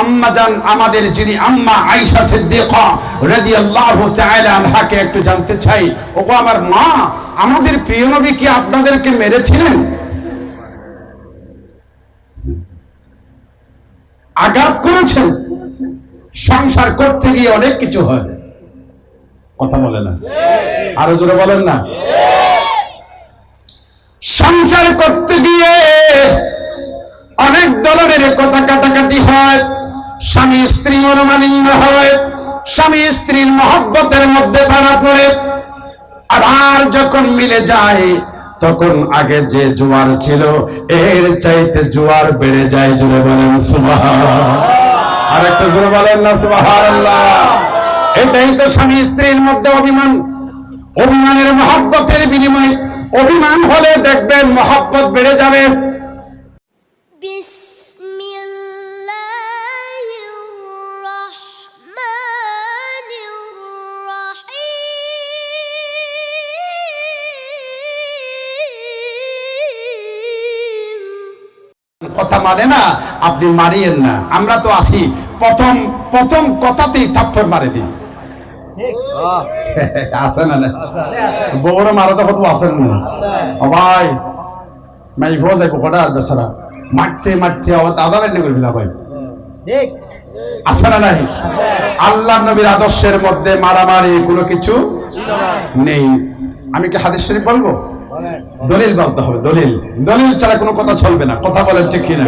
আম্মা জান, আমাদের যিনি আম্মা আয়েশা সিদ্দিকা একটু জানতে চাই। আমার মা, আমাদের প্রিয় নবী কি আপনাদেরকে মেরেছিলেন? আঘাত করেছেন? সংসার করতে গিয়ে অনেক কিছু হয়। কথা বলে না? আরও জোরে বলেন না? সংসার করতে গিয়ে অনেক ধরনের কথা স্বামী স্ত্রী মনোমালিন্য হয়, স্বামী স্ত্রীর মহব্বতের মধ্যে ভাড়া পড়ে আবার যখন মিলে যায়, তখন আগে যে জোয়ার ছিল, এর চাইতে জোয়ার বেড়ে যায় জুড়ে বলেন সুবাহ আর একটা জোরে বলেন না সুবাহ এটাই তো স্বামী স্ত্রীর মধ্যে অভিমান। অভিমানের মহব্বতের বিনিময়ে অভিমান হলে দেখবেন মহব্বত বেড়ে যাবে। মানে না আপনি মারিয়েন না। আমরা তো আসি প্রথম প্রথম কথাতেই থাপ্পর মারে দিই। আছে না না বউরে মারা তো কত আছেন ভাই মাই ভো যাইব কটা আর বেচারা? মারতে মারতে আবার দাদা বেন্ডে করে ফেলা ভাই আছে না নাই? আল্লাহ নবীর আদর্শের মধ্যে মারামারি কোনো কিছু নেই। আমি কি হাদিস শরীফ বলব? দলিল বলতে হবে, দলিল। দলিল ছাড়া কোনো কথা চলবে না, কথা বলেন ঠিক কিনা?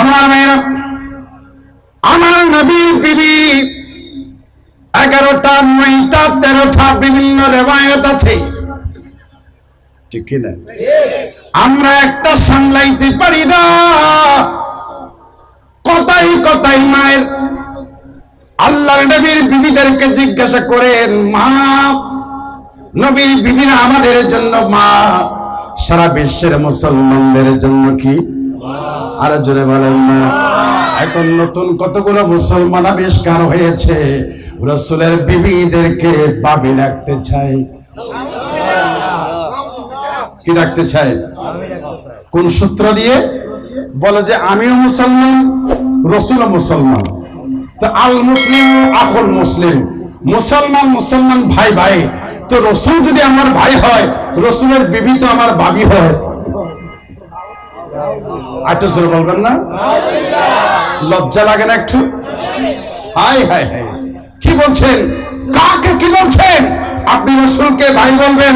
আমার মেয়েরা, আমার নবীর বিবি, এগারোটা নয়টা তেরোটা বিভিন্ন রেবায়ত আছে। ঠিক কিনা? আমরা একটা সামলাইতে পারি না। কথাই কথাই মায়ের আল্লাহ নবীর বিবিদেরকে জিজ্ঞাসা করেন, মা নবীর বিবিরা আমাদের জন্য, মা। সারা বিশ্বের মুসলমানদের জন্য কি? আর জোরে বলেন না। এখন নতুন কতগুলো মুসলমান আবিষ্কার হয়েছে, রসুলের বিবিদেরকে বাবি ডাকতে চাই কি রাখতে চাই কোন সূত্র দিয়ে? বলে যে, আমিও মুসলমান রসুল মুসলমান। তো আল মুসলিম, আখুল মুসলিম। মুসলমান মুসলমান, ভাই ভাই। তো রসুল যদি আমার ভাই হয়, রসুলের বিবি তো আমার বাবি হয়। আটটা জোরে বলবেন না? লজ্জা লাগে না একটু? হাই হাই হাই কি বলছেন? কাকে কি বলছেন? আপনি রসুলকে ভাই বলবেন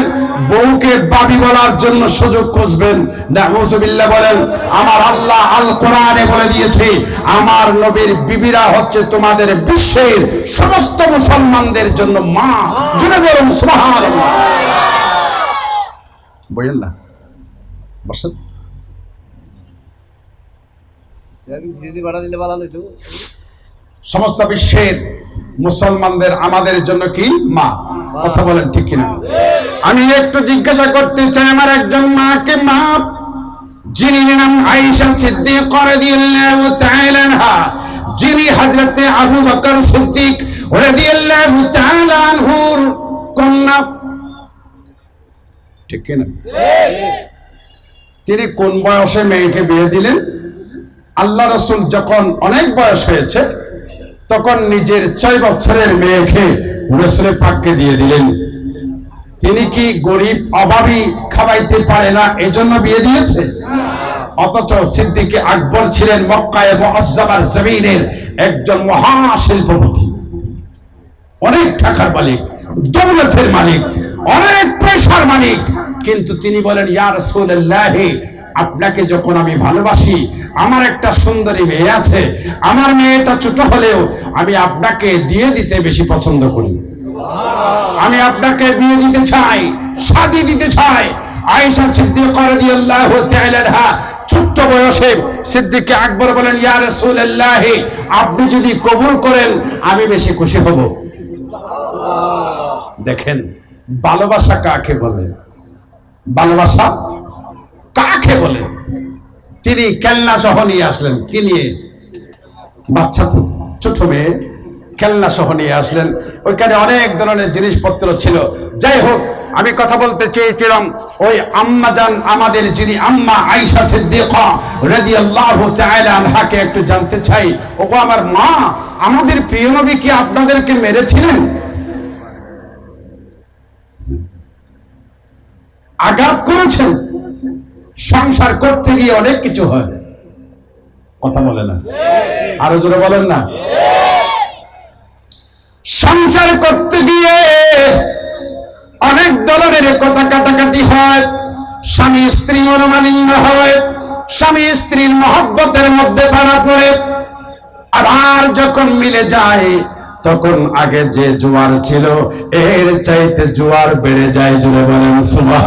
বউকে বাবি বলার জন্য সুযোগ খুঁজবেন। নাউজুবিল্লাহ বলেন, আমার আল্লাহ আল কোরআনে বলে দিয়েছে, আমার নবীর বিবিরা হচ্ছে তোমাদের বিশ্বের সমস্ত মুসলমানদের জন্য মা। জুড়ে বলুন, সুবহানাল্লাহ। বলেন না। বসেন। সমস্ত বিশ্বের মুসলমানদের আমাদের জন্য কি মা? কথা বলেন ঠিক কিনা? আমি একটু জিজ্ঞাসা করতে চাই আমার একজন মাকে মা যিনি নাম আয়েশা সিদ্দিক রাদিয়াল্লাহু তাআলা যিনি হযরতে আবু বকর সিদ্দিক তিনি কোন বয়সে মেয়েকে বিয়ে দিলেন? আল্লাহ রসুল যখন অনেক বয়স হয়েছে, তখন নিজের ছয় বছরের মেয়েকে রসুলের পাককে দিয়ে দিলেন। তিনি কি গরিব, অভাবী খাওয়াইতে পারে না? এজন্য বিয়ে দিয়েছে? অথচ সিদ্দিকে আকবর ছিলেন মক্কায় মুআজ্জামার জমিনের একজন মহাশিল্পপতি। অনেক টাকার মালিক, দৌলতের মালিক, অনেক পয়সার মালিক। কিন্তু তিনি বলেন ইয়ার রাসূলুল্লাহ, আপনাকে যখন আমি ভালোবাসি, আমার একটা সুন্দরী মেয়ে আছে। আমার মেয়েটা ছোট হলেও আমি আপনাকে দিয়ে দিতে বেশি পছন্দ করি। আমি আপনাকে বিয়ে দিতে চাই, শাদি দিতে চাই। আয়েশা সিদ্দিকা রাদিয়াল্লাহু তাআলা ছোট্ট বয়সে সিদ্দিককে আকবর বলেন, ইয়া রাসূলুল্লাহ, আপনি যদি কবুল করেন, আমি বেশি খুশি হব। দেখেন, ভালোবাসা কাকে বলে? ভালোবাসা কাকে বলে? তিনি কেলনা সহ নিয়ে আসলেন। কি নিয়ে? বাচ্চা তো, ছোট মেয়ে। খেলনা সহ নিয়ে আসলেন। ওইখানে অনেক ধরনের জিনিসপত্র ছিল। যাই হোক, আমি কথা বলতে চেয়েছিলাম, ওই আম্মাজান আমাদের যিনি আম্মা আয়েশা সিদ্দিকা একটু জানতে চাই। ওগো আমার মা, আমাদের প্রিয় নবী কি আপনাদেরকে মেরেছিলেন? আঘাত করেছেন? সংসার করতে গিয়ে অনেক কিছু হয়। কথা বলে না? আরও জোরে বলেন না? সংসার করতে গিয়ে অনেক ধরনের কথা কাটাকাটি হয়। স্বামী স্ত্রী মনোমালিন্য হয়। স্বামী স্ত্রীর মহব্বতের মধ্যে ভাড়া পড়ে। আবার যখন মিলে যায়, তখন আগে যে জোয়ার ছিল, এর চাইতে জোয়ার বেড়ে যায় জুড়ে বলেন সুবাহ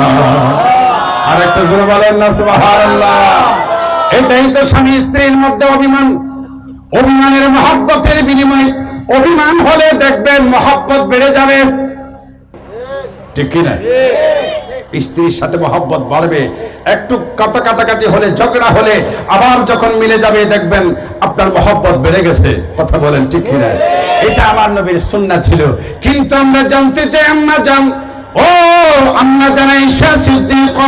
আর একটা জোরে বলেন না, সুবহানাল্লাহ। এটাই তো স্বামী স্ত্রীর মধ্যে অভিমান। অভিমানের মহব্বতের বিনিময়ে অভিমান হলে দেখবেন মহব্বত বেড়ে যাবে। ঠিক কি না? স্ত্রীর সাথে মহব্বত বাড়বে। একটু কাটা কাটাকাটি হলে, ঝগড়া হলে আবার যখন মিলে যাবে, দেখবেন আপনার মহব্বত বেড়ে গেছে। কথা বলেন, ঠিক কিনা এটা আমার নবীর সুন্নাহ ছিল। কিন্তু আমরা জানতে চাই আমরা জান, ও আম্মা জানাইশা সিদ্দিক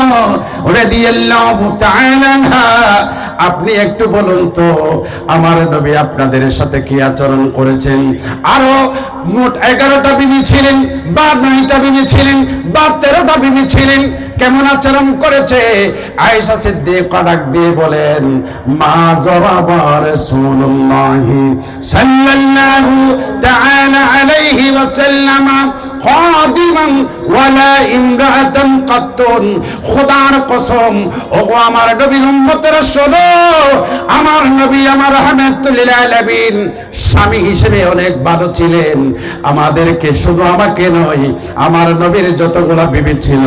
রাদিয়াল্লাহু তাআলা আপনি একটু বলুন তো, আমার নবী আপনাদের সাথে কি আচরণ করেছেন? আরও মোট এগারোটা বিবি ছিলেন, বা নয়টা বিবি ছিলেন, বা তেরোটা বিবি ছিলেন, কেমন আচরণ করেছে? আয়েশা সিদ্দিকা ডাক দিয়ে বলেন, মা জরাবা রাসূলুল্লাহি সাল্লাল্লাহু তাআলা আলাইহি ওয়াসাল্লাম খাদিমান ওয়ালা ইমরাতান কাত্তুন খোদার কসম, ওগো আমার নবীর উম্মতের শোনো আমার নবী, আমার রাহমাতুল আলামিন স্বামী হিসেবে অনেক ভালো ছিলেন। আমাদেরকে শুধু আমাকে নয়, আমার নবীর যতগুলা বিবি ছিল,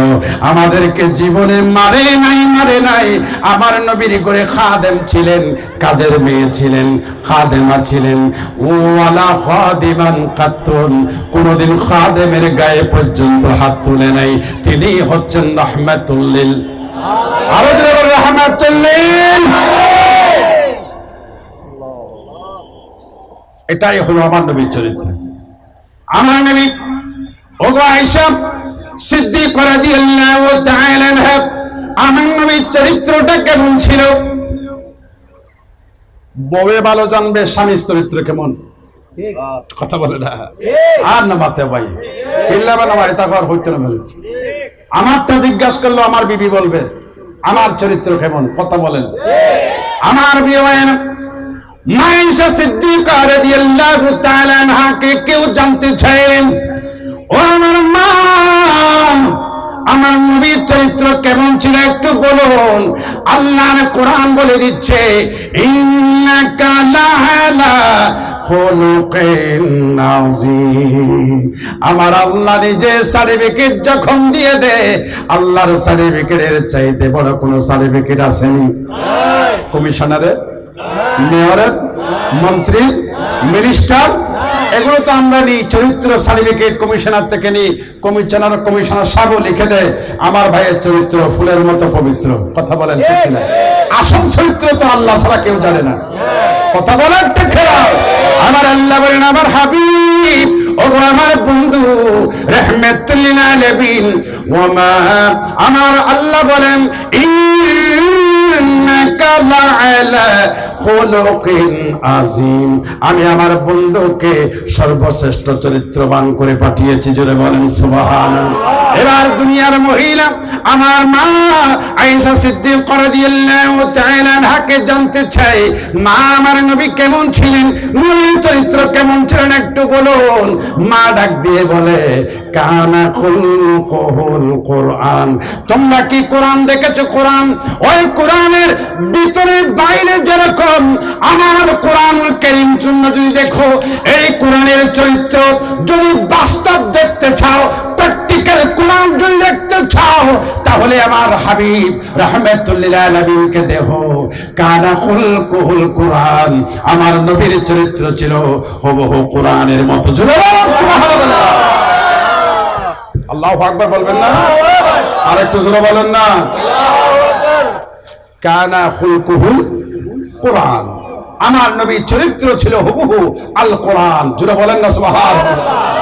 আমাদেরকে জীবনে মারে নাই মারে নাই, আমার নবীর করে খাদেম ছিলেন, কাজের মেয়ে ছিলেন, খাদেমা ছিলেন। ওয়ালা খাদিমান কাত্তুন কোনদিন খাদেমের গায়ে পর্যন্ত হাত তুলে নাই তিনি হচ্ছেন রহমাতুল্লিল। আরও জোরে রহমাতুল্লিল। এটাই হলো আমার নবীর চরিত্র। আমার নবী ওগো আয়েশা সিদ্দিক রাদিয়াল্লাহু তাআলা আমার নবীর চরিত্রটা কেমন ছিল? বউয়ে ভালো জানবে স্বামীর চরিত্র কেমন? কথা বলে না। আর না মাতে ভাই। ইল্লা বা নামাই তাকর হইতে না আমারটা জিজ্ঞাসা করল, আমার বিবি বলবে? আমার চরিত্র কেমন? কথা বলেন। আমার বিয়ে মাইশা সিদ্দিকা রাদিয়াল্লাহু তাআলা আনহাকে কেউ জানতে চাইলেন ও আমার মা, আমার নবীর চরিত্র কেমন ছিল একটু বলুন। আল্লাহর কোরআন বলে দিচ্ছে, ইন্নাকা নাযীম আমার আল্লাহ নিজে সার্টিফিকেট যখন দিয়ে দেয় আল্লাহর সার্টিফিকেটের চাইতে বড় কোনো সার্টিফিকেট আসেনি। কমিশনারের, মেয়রের, মন্ত্রী, মিনিস্টার, এগুলো তো আমরা নিই, চরিত্র সার্টিফিকেট কমিশনার থেকে নিই। কমিশনার কমিশনার সাহেবও লিখে দেয়, আমার ভাইয়ের চরিত্র ফুলের মতো পবিত্র। কথা বলেন আসল চরিত্র তো আল্লাহ ছাড়া কেউ জানে না। কথা বলার খেলা? আমার আল্লাহ বলেন, আমার হাবিব ও আমার বন্ধু, রহমতুল্লিল লেবিন ওমা আমার আল্লাহ বলেন, ইন্নাকা আজিম। আমি আমার বন্ধুকে সর্বশ্রেষ্ঠ চরিত্রবান করে পাঠিয়েছি, জোরে বলেন সুবহানাল্লাহ। এবার দুনিয়ার মহিলা, আমার মা আনহাকে জানতে চাই, মা আমার নবী কেমন ছিলেন? নবীর চরিত্র কেমন ছিলেন একটু বলুন। মা ডাক দিয়ে বলে, কানা খুলকুহুল কোরআন। তোমরা কি কোরআন দেখেছ? কোরআন? ওই কোরআনের ভিতরে বাইরে যেরকম আমার কোরআনুল করিম জন্য যদি দেখো এই কোরআনের চরিত্র যদি বাস্তব দেখতে চাও প্র্যাকটিক্যাল কোরআন যদি দেখতে চাও তাহলে আমার হাবিব রহমতুল্লিল আলমিনকে দেহ। কানা খুলকুহুল কোরআন। আমার নবীর চরিত্র ছিল হবহু কোরআনের মতো। আল্লাহ আকবর বলবেন না? আর একটু জোরে বলেন না। কানা খুলকুহুল কোরআন। আমার নবীর চরিত্র ছিল হুবহু আল কোরআন। জুড়ে বলেন না সুবহানাল্লাহ।